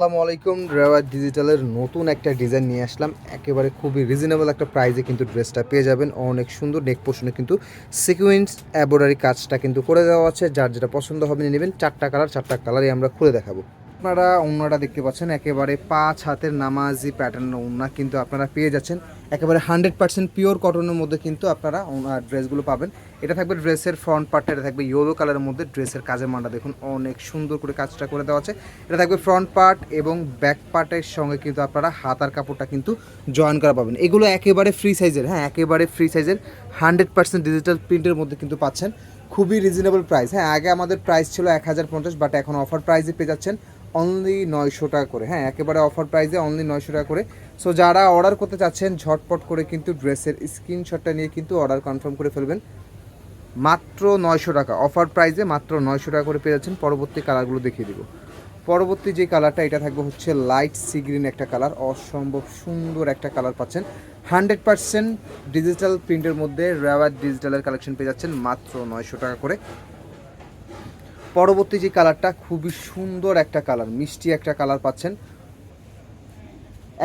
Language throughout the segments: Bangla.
আসসালামু আলাইকুম রেওয়ার ডিজিটালের নতুন একটা ডিজাইন নিয়ে আসলাম। একেবারে খুবই রিজনেবল একটা প্রাইজে কিন্তু ড্রেসটা পেয়ে যাবেন। অনেক সুন্দর নেক পোর্শনে কিন্তু সিকুয়েন্স অ্যাবোডারি কাজটা কিন্তু করে দেওয়া আছে। যার যেটা পছন্দ হবে নিয়ে নেবেন। চারটা কালার চারটা কালারই আমরা খুলে দেখাবো। আপনারা ওনাটা দেখতে পাচ্ছেন, একেবারে পাঁচ হাতের নামাজি প্যাটার্ন ওনা কিন্তু আপনারা পেয়ে যাচ্ছেন। একেবারে হান্ড্রেড পার্সেন্ট পিওর কটনের মধ্যে কিন্তু আপনারা ওনার ড্রেসগুলো পাবেন। এটা থাকবে ড্রেসের ফ্রন্ট পার্টটা এটা থাকবে ইয়েলো কালারের মধ্যে ড্রেসের কাজের মানটা দেখুন, অনেক সুন্দর করে কাজটা করে দেওয়া আছে। এটা থাকবে ফ্রন্ট পার্ট এবং ব্যাক পার্টের সঙ্গে কিন্তু আপনারা হাতার কাপড়টা কিন্তু জয়েন করা পাবেন। এগুলো একেবারে ফ্রি সাইজের হ্যাঁ একেবারে ফ্রি সাইজের হান্ড্রেড পার্সেন্ট ডিজিটাল প্রিন্টের মধ্যে কিন্তু পাচ্ছেন। খুবই রিজনেবল প্রাইস হ্যাঁ আগে আমাদের প্রাইস ছিল এক হাজার পঞ্চাশ বাট এখন অফার প্রাইসে পেয়ে যাচ্ছেন অনলি নয়শো টাকা করে। হ্যাঁ একেবারে অফার প্রাইসে অনলি নয়শো টাকা করে। সো যারা অর্ডার করতে চাচ্ছেন, ঝটপট করে কিন্তু ড্রেসের স্ক্রিনশটটা নিয়ে কিন্তু অর্ডার কনফার্ম করে ফেলবেন। মাত্র নয়শো টাকা। অফার প্রাইসে মাত্র নয়শো টাকা করে পেয়ে যাচ্ছেন। পরবর্তী কালারগুলো দেখিয়ে দিব। পরবর্তী যে কালারটা এটা থাকবে হচ্ছে লাইট সি গ্রিন একটা কালার অসম্ভব সুন্দর একটা কালার পাচ্ছেন। হান্ড্রেড পার্সেন্ট ডিজিটাল প্রিন্টের মধ্যে রেওয়ার ডিজিটালের কালেকশন পেয়ে যাচ্ছেন মাত্র নয়শো টাকা করে। পরবর্তী যে কালারটা খুবই সুন্দর একটা কালার মিষ্টি একটা কালার পাচ্ছেন।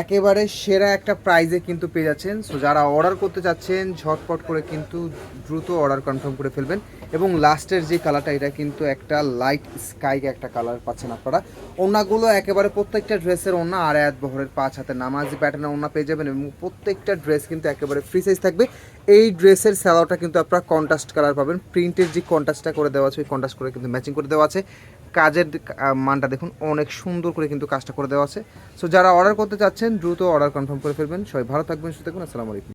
একেবারে সেরা একটা প্রাইজে কিন্তু পেয়ে যাচ্ছেন। সো যারা অর্ডার করতে চাচ্ছেন, ঝটপট করে কিন্তু দ্রুত অর্ডার কনফার্ম করে ফেলবেন। এবং লাস্টের যে কালারটা এটা কিন্তু একটা লাইট স্কাই একটা কালার পাচ্ছেন আপনারা। ওনাগুলো একেবারে প্রত্যেকটা ড্রেসের ওনা আর এক বহরের পাঁচ হাতে নামাজি প্যাটার্নের ওনা পেয়ে যাবেন এবং প্রত্যেকটা ড্রেস কিন্তু একেবারে ফ্রি সাইজ থাকবে। এই ড্রেসের স্যালোটা কিন্তু আপনারা কন্ট্রাস্ট কালার পাবেন। প্রিন্টের যে কন্ট্রাস্টটা করে দেওয়া আছে, ওই কন্ট্রাস্ট করে কিন্তু ম্যাচিং করে দেওয়া আছে। কাজের মানটা দেখুন, অনেক সুন্দর করে কিন্তু কাজটা করে দেওয়া আছে। সো যারা অর্ডার করতে চাচ্ছেন, দ্রুত অর্ডার কনফার্ম করে ফেলবেন। সবাই ভালো থাকবেন, সুস্থ থাকবেন। আসসালামু আলাইকুম।